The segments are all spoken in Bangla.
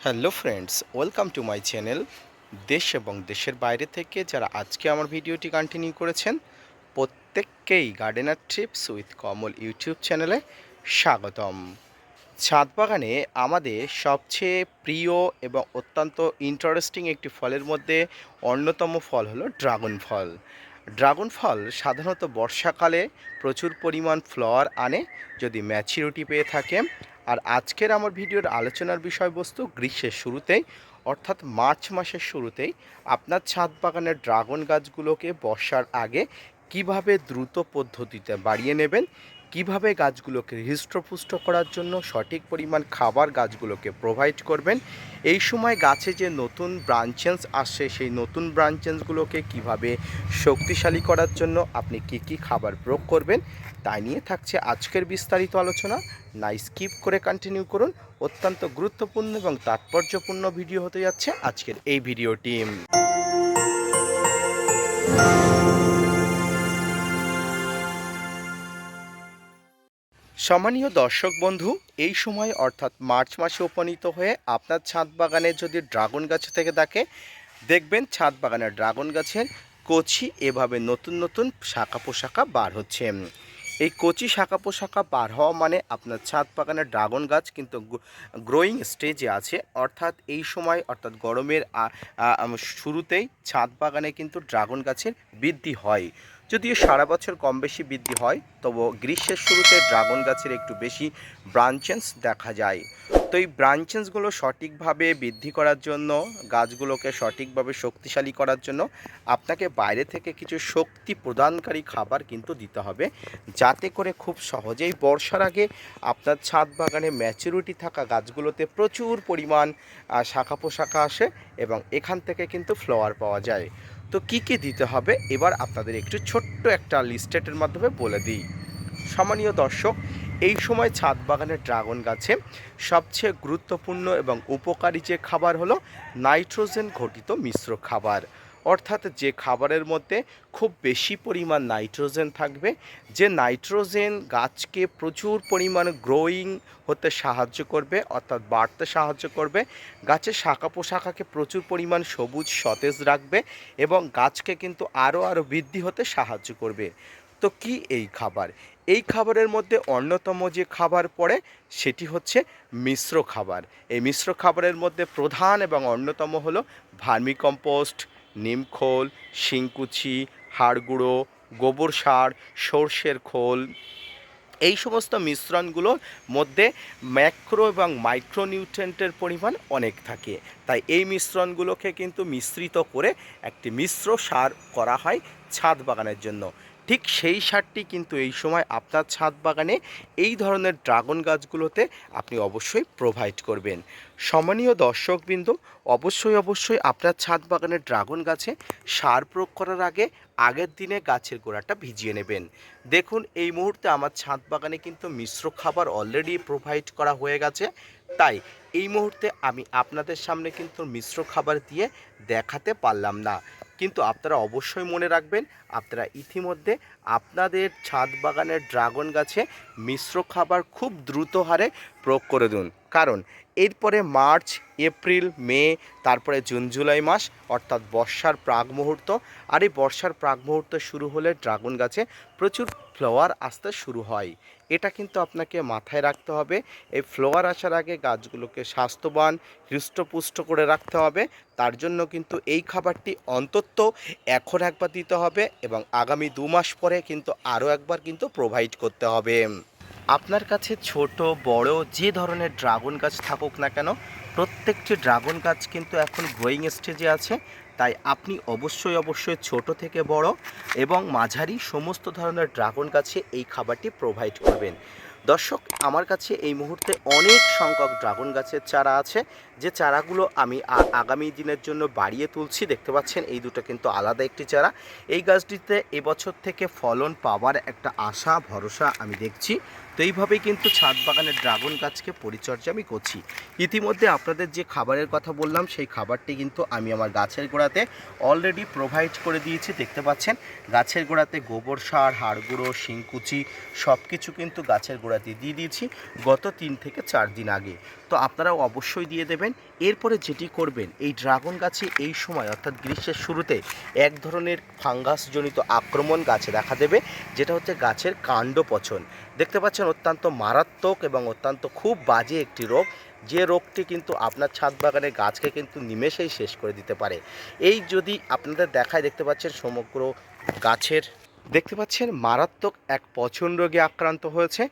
Hello friends, welcome to my channel দেশ এবং দেশের বাইরে থেকে যারা আজকে আমার ভিডিওটি কন্টিনিউ করেছেন, প্রত্যেককেই gardener trips with Kamal YouTube চ্যানেলে স্বাগতম। ছাদ বাগানে আমাদের সবচেয়ে প্রিয় এবং অত্যন্ত ইন্টারেস্টিং একটি ফলের মধ্যে অন্যতম ফল হলো ড্রাগন ফল। ড্রাগন ফল সাধারণত বর্ষাকালে প্রচুর পরিমাণ ফ্লাওয়ার আনে, যদি ম্যাচিউরিটি পেয়ে থাকে আর আজকের আমার ভিডিওর আলোচনার বিষয়বস্তু গ্রীষ্মের শুরুতেই, অর্থাৎ মার্চ মাসের শুরুতেই আপনার ছাদ বাগানের ড্রাগন গাছগুলোকে বর্ষার আগে কীভাবে দ্রুত পদ্ধতিতে বাড়িয়ে নেবেন কীভাবে গাছগুলোকে হৃষ্টপুষ্ট করার জন্য সঠিক পরিমাণ খাবার গাছগুলোকে প্রোভাইড করবেন? এই সময় গাছে যে নতুন ব্রাঞ্চেন্স আসছে, সেই নতুন ব্রাঞ্চেন্সগুলোকে কীভাবে শক্তিশালী করার জন্য আপনি কি কি খাবার প্রয়োগ করবেন তাই নিয়ে থাকছে আজকের বিস্তারিত আলোচনা। না স্কিপ করে কন্টিনিউ করুন। অত্যন্ত গুরুত্বপূর্ণ এবং তাৎপর্যপূর্ণ ভিডিও হতে যাচ্ছে আজকের এই ভিডিওটি সম্মানীয় দর্শক বন্ধু, এই সময় অর্থাৎ মার্চ মাসে উপনীত হয়ে আপনার ছাদ বাগানে যদি ড্রাগন গাছ থেকে থাকে, দেখবেন ছাদ বাগানের ড্রাগন গাছের কচি এভাবে নতুন নতুন শাখা পোশাখা বার হচ্ছে। এই কচি শাখা পোশাখা বার হওয়া মানে আপনার ছাদ বাগানের ড্রাগন গাছ কিন্তু গ্রোয়িং স্টেজে আছে। অর্থাৎ এই সময় অর্থাৎ গরমের শুরুতেই ছাদ বাগানে কিন্তু ড্রাগন গাছের বৃদ্ধি হয়। যদিও সারা বছর কম বেশি বৃদ্ধি হয় তবু গ্রীষ্মের শুরুতে ড্রাগন গাছের একটু বেশি ব্রাঞ্চেন্স দেখা যায়। তো এই ব্রাঞ্চেন্সগুলো সঠিকভাবে বৃদ্ধি করার জন্য, গাছগুলোকে সঠিকভাবে শক্তিশালী করার জন্য আপনাকে বাইরে থেকে কিছু শক্তি প্রদানকারী খাবার কিন্তু দিতে হবে, যাতে করে খুব সহজেই বর্ষার আগে আপনার ছাদ বাগানে ম্যাচুরিটি থাকা গাছগুলোতে প্রচুর পরিমাণ শাখা পোশাখা আসে এবং এখান থেকে কিন্তু ফ্লাওয়ার পাওয়া যায়। তো কী কী দিতে হবে? এবার আপনাদের একটু ছোট্ট একটা লিস্টেটের মাধ্যমে বলে দিই। সম্মানীয় দর্শক, এই সময় ছাদ বাগানের ড্রাগন গাছে সবচেয়ে গুরুত্বপূর্ণ এবং উপকারী যে খাবার হলো নাইট্রোজেন ঘটিত মিশ্র খাবার। অর্থাৎ যে খাবারের মধ্যে খুব বেশি পরিমাণ নাইট্রোজেন থাকবে, যে নাইট্রোজেন গাছকে প্রচুর পরিমাণ গ্রোয়িং হতে সাহায্য করবে, অর্থাৎ বাড়তে সাহায্য করবে গাছের শাখা পোশাখাকে প্রচুর পরিমাণ সবুজ, সতেজ রাখবে এবং গাছকে কিন্তু আরও আরও বৃদ্ধি হতে সাহায্য করবে। তো কি এই খাবার? এই খাবারের মধ্যে অন্যতম যে খাবার পড়ে সেটি হচ্ছে মিশ্র খাবার। এই মিশ্র খাবারের মধ্যে প্রধান এবং অন্যতম হলো ভার্মিকম্পোস্ট নিমখোল, শিংকুচি, হাড়গুঁড়ো, গোবর সার, সর্ষের খোল। এই সমস্ত মিশ্রণগুলোর মধ্যে ম্যাক্রো এবং মাইক্রোনিউট্রেন্টের পরিমাণ অনেক থাকে। তাই এই মিশ্রণগুলোকে কিন্তু মিশ্রিত করে একটি মিশ্র সার করা হয় ছাদ বাগানের জন্য। ঠিক সেই সারটি কিন্তু এই সময় আপনার ছাদ বাগানে এই ধরনের ড্রাগন গাছগুলোতে আপনি অবশ্যই প্রোভাইড করবেন। সম্মানীয় দর্শকবৃন্দ, অবশ্যই অবশ্যই আপনার ছাদ বাগানের ড্রাগন গাছে সার প্রয়োগ করার আগে আগের দিনে গাছের গোড়াটা ভিজিয়ে নেবেন। দেখুন, এই মুহূর্তে আমার ছাদ বাগানে কিন্তু মিশ্র খাবার অলরেডি প্রোভাইড করা হয়ে গেছে। তাই এই মুহূর্তে আমি আপনাদের সামনে কিন্তু মিশ্র খাবার দিয়ে দেখাতে পারলাম না। কিন্তু আপনারা অবশ্যই মনে রাখবেন, আপনারা ইতিমধ্যে আপনাদের ছাদ বাগানের ড্রাগন গাছে মিশ্র খাবার খুব দ্রুত হারে প্রয়োগ করে দিন। কারণ এরপরে মার্চ, এপ্রিল, মে, তারপরে জুন, জুলাই মাস, অর্থাৎ বর্ষার প্রাক মুহূর্ত। আর এই বর্ষার প্রাক মুহূর্ত শুরু হলে ড্রাগন গাছে প্রচুর ফ্লাওয়ার আসতে শুরু হয়। এটা কিন্তু আপনাকে মাথায় রাখতে হবে। এই ফ্লাওয়ার আসার আগে গাছগুলোকে স্বাস্থ্যবান, হৃষ্টপুষ্ট করে রাখতে হবে। তার জন্য কিন্তু এই খাবারটি অন্তত এখন একবার দিতে হবে এবং আগামী দু মাস পরে কিন্তু আরও একবার কিন্তু প্রোভাইড করতে হবে। আপনার কাছে ছোট, বড়, যে ধরনের ড্রাগন গাছ থাকুক না কেন, প্রত্যেকটি ড্রাগন গাছ কিন্তু এখন গ্রোয়িং স্টেজে আছে। তাই আপনি অবশ্যই অবশ্যই ছোট থেকে বড় এবং মাঝারি সমস্ত ধরনের ড্রাগন গাছে এই খাবারটি প্রোভাইড করবেন। দর্শক, আমার কাছে এই মুহূর্তে অনেক সংখ্যক ড্রাগন গাছের চারা আছে। যে চারাগুলো আমি আগামী দিনের জন্য বাড়িয়ে তুলছি, দেখতে পাচ্ছেন, এই দুটো কিন্তু আলাদা একটি চারা। এই গাছটিতে এবছর থেকে ফলন পাওয়ার একটা আশা, ভরসা আমি দেখছি। তো এইভাবেই কিন্তু ছাদ বাগানের ড্রাগন গাছকে পরিচর্যা আমি করছি। ইতিমধ্যে আপনাদের যে খাবারের কথা বললাম, সেই খাবারটি কিন্তু আমি আমার গাছের গোড়াতে অলরেডি প্রোভাইড করে দিয়েছি, দেখতে পাচ্ছেন। গাছের গোড়াতে গোবর সার হাড় গুঁড়ো শিংকুচি সব কিছু কিন্তু গাছের গোড়াতে দিয়ে দিয়েছি গত তিন থেকে চার দিন আগে। তো আপনারাও অবশ্যই দিয়ে দেবেন। এরপরে যেটি করবেন, এই ড্রাগন গাছে এই সময়, অর্থাৎ গ্রীষ্মের শুরুতে, এক ধরনের ফাঙ্গাসজনিত আক্রমণ গাছে দেখা দেবে, যেটা হচ্ছে গাছের কাণ্ড পচন দেখতে পাচ্ছেন, অত্যন্ত মারাত্মক এবং অত্যন্ত খুব বাজে একটি রোগ। যে রোগটি কিন্তু আপনার ছাদ বাগানের গাছকে কিন্তু নিমেষেই শেষ করে দিতে পারে। এই যদি আপনাদের দেখায়, দেখতে পাচ্ছেন সমগ্র গাছের, দেখতে পাচ্ছেন মারাত্মক এক পচন রোগে আক্রান্ত হয়েছে।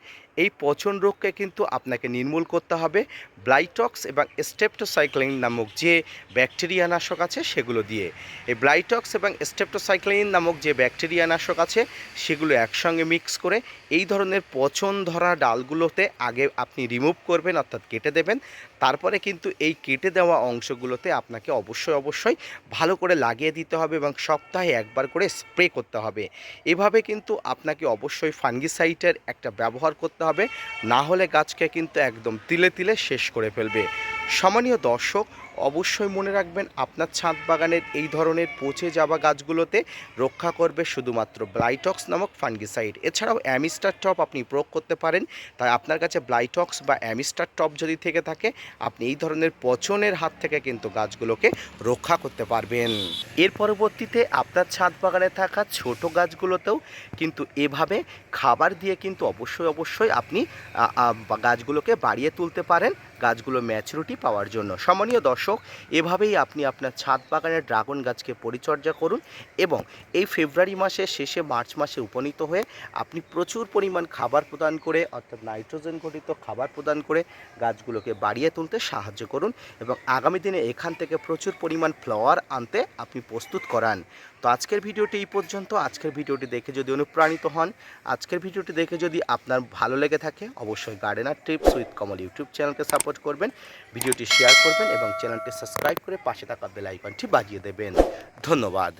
এই পচন রোগকে কিন্তু আপনাকে নির্মূল করতে হবে। ব্লাইটক্স এবং স্টেপটোসাইক্লিন নামক যে ব্যাকটেরিয়া নাশক আছে সেগুলো দিয়ে। এই ব্লাইটক্স এবং স্টেপটোসাইক্লিন নামক যে ব্যাকটেরিয়া নাশক আছে সেগুলো একসঙ্গে মিক্স করে এই ধরনের পচন ধরা ডালগুলোতে আগে আপনি রিমুভ করবেন, অর্থাৎ কেটে দেবেন। তারপরে কিন্তু এই কেটে দেওয়া অংশগুলোতে আপনাকে অবশ্যই অবশ্যই ভালো করে লাগিয়ে দিতে হবে এবং সপ্তাহে একবার করে স্প্রে করতে হবে। এভাবে কিন্তু আপনাকে অবশ্যই ফাঙ্গিসাইটের একটা ব্যবহার করতে হবে। না হলে গাছকে কিন্তু একদম তিলে তিলে শেষ করে ফেলবে। সম্মানীয় দর্শক অবশ্যই মনে রাখবেন, আপনার ছাদ বাগানের এই ধরনের পচে যাওয়া গাছগুলোতে রক্ষা করবে শুধুমাত্র ব্লাইটক্স নামক ফাঙ্গিসাইড এছাড়াও অ্যামিস্টার টপ আপনি প্রয়োগ করতে পারেন। তাই আপনার কাছে ব্লাইটক্স বা অ্যামিস্টার টপ যদি থেকে থাকে, আপনি এই ধরনের পচনের হাত থেকে কিন্তু গাছগুলোকে রক্ষা করতে পারবেন। এর পরবর্তীতে আপনার ছাদ বাগানে থাকা ছোট গাছগুলোতেও কিন্তু এভাবে খাবার দিয়ে কিন্তু অবশ্যই অবশ্যই আপনি গাছগুলোকে বাড়িয়ে তুলতে পারেন। গাছগুলো ম্যাচুরিটি পাওয়ার জন্য। সম্মানীয় দর্শক, এভাবেই আপনি আপনার ছাদ বাগানের ড্রাগন গাছকে পরিচর্যা করুন এবং এই ফেব্রুয়ারি মাসের শেষে মার্চ মাসে উপনীত হয়ে আপনি প্রচুর পরিমাণ খাবার প্রদান করে, অর্থাৎ নাইট্রোজেন ঘটিত খাবার প্রদান করে গাছগুলোকে বাড়িয়ে তুলতে সাহায্য করুন এবং আগামী দিনে এখান থেকে প্রচুর পরিমাণ ফ্লাওয়ার আনতে আপনি প্রস্তুত করান। তো আজকের ভিডিওটি এই পর্যন্ত। আজকের ভিডিওটি দেখে যদি অনুপ্রাণিত হন, আজকের ভিডিওটি দেখে যদি আপনার ভালো লেগে থাকে, অবশ্যই gardener trips with Kamal YouTube চ্যানেলকে সাপোর্ট করবেন, ভিডিওটি শেয়ার করবেন এবং চ্যানেলটি সাবস্ক্রাইব করে পাশে থাকা বেল আইকনটি বাজিয়ে দেবেন। ধন্যবাদ।